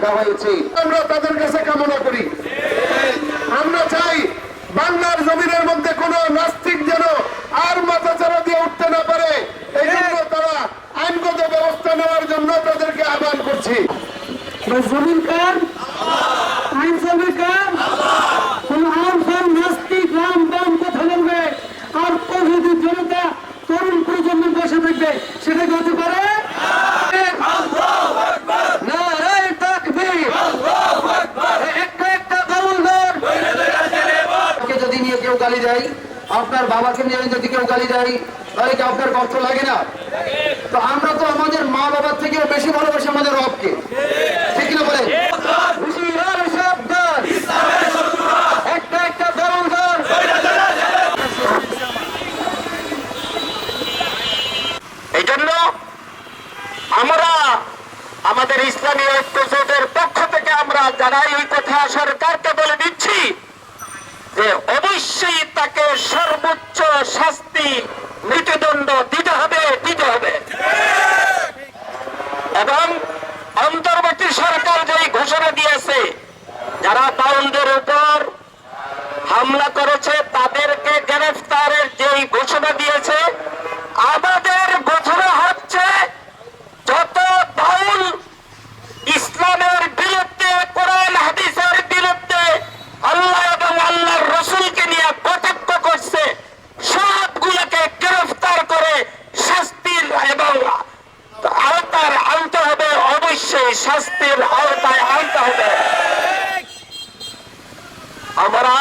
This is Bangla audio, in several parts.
রাখা হয়েছে, আমরা তাদের কাছে কামনা করি। আমরা চাই বাংলার জমিনের মধ্যে কোন নাস্তিক যেন আর মাথাচাড়া দিয়ে উঠতে না পারে। এই জন্য তারা আইনগত ব্যবস্থা নেওয়ার জন্য তাদেরকে আহ্বান করছি। জমিন কার? আইন চলবে কার কোন আম ফাম নাস্তিক রাম বাম কথা বলবে আর প্রভৃতি জনতা তরুণ প্রজন্ম বসে থাকবে সেটা কি হতে পারে নারায় তাকবীর। একটা একটা বাউল ঘর কে যদি নিয়ে কেউ গালি দেয়, আপনার বাবাকে নিয়ে যদি কেউ গালি দেয়, তাহলে কি আপনার কষ্ট লাগে না? তো আমরা তো আমাদের মা বাবার থেকেও বেশি ভালোবাসি আমাদের রবকে। ঠিক না আমরা আমাদের ইসলামী ঐক্য জোটের পক্ষ থেকে আমরা যারা এই কথা সরকারকে বলে দিচ্ছি যে অবশ্যই তাকে সর্বোচ্চ শাস্তি মৃত্যুদণ্ড দিতে হবে দিতে হবে এবং অন্তর্বর্তী সরকার যেই ঘোষণা দিয়েছে যারা বাউলদের উপর হামলা করেছে, তাদেরকে গ্রেফতারের যেই ঘোষণা দিয়েছে, আমাদের ঘোষণা হচ্ছে যত বাউল ইসলামের বিরুদ্ধে, কোরআন, হাদিসের বিরুদ্ধে আল্লাহ এবং আল্লাহর রসুলকে নিয়ে কটাক্ষ করছে, সবগুলোকে গ্রেফতার করে শাস্তির এবং আওতার আনতে হবে, অবশ্যই শাস্তির আওতায় আনতে হবে। আমরা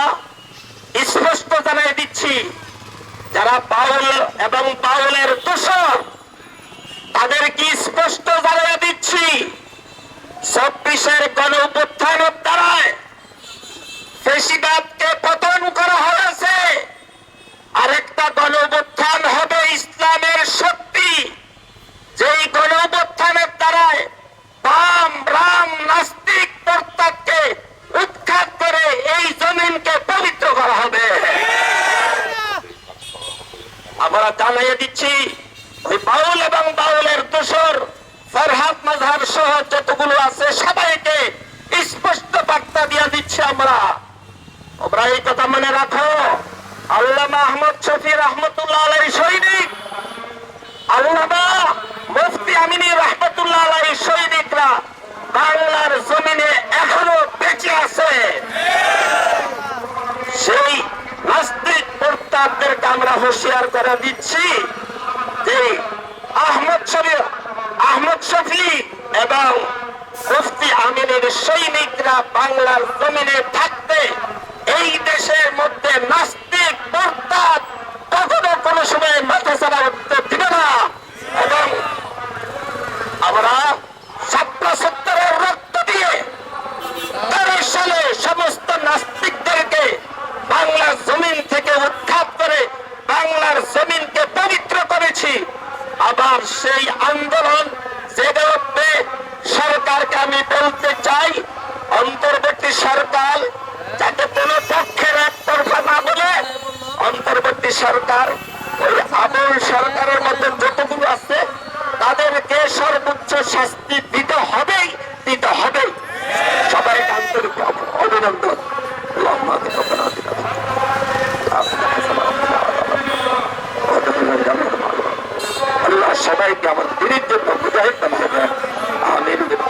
জানাই দিচ্ছি। যারা পাউল এবং পাউলের তাদের কি স্পষ্ট জানিয়ে দিচ্ছি সব চব্বিশের গণ উত্থানের দ্বারায় ফেসিবাদকে পতন করা হয়েছে আরেকটা গণ উত্থান হবে ইসলামের শক্তি যেই গণ উত্থানের দ্বারায় বাম রাম নাস্তিক প্রত্যাগকে উৎখাত করে এই জমিনকে পবিত্র করা হবে আমরা জানাইয়ে দিচ্ছি। বাউল এবং বাউলের দোসর, ফরহাদ মাঝহার সহ যতগুলো আছে সবাইকে স্পষ্ট বার্তা দিয়ে দিচ্ছি আমরা। তোমরা এই কথা মনে রাখো। আল্লামা আহমদ শফি রহমতুল্লাহ আলাই সৈনিক, আল্লামা মুফতি আমিনী রহমতুল্লাহ আলাই সৈনিকরা বাংলার জমিনে এখনও বেঁচে আছে সেই নাস্তিক প্রত্যাগদেরকে আমরা হুঁশিয়ার করে দিচ্ছি। যে আহমদ শরীফ, আহমদ শফি এবং মুফতি আমিনের সৈনিকরা বাংলার জমিনে থাকতে এই দেশের মধ্যে নাস্তিক প্রত্যাগ কখনো কোনো সময় মাথা ছাড়া উঠতে দিবে না। এবং আমরা আবার সেই আন্দোলন জেগে উঠবে সরকারকে আমি বলতে চাই, অন্তর্বর্তী সরকার যাতে কোনো পক্ষের একতরফা না বলে, অন্তর্বর্তী সরকার ওই আবুল সরকারের মধ্যে যতগুলো আছে, তাদেরকে সর্বোচ্চ শাস্তি দিতে হবেই দিতে হবেই। সবাইকে আন্তরিক অভিনন্দন। সবাইকে আমার দিনের জন্য মুজাহিদ বানিয়ে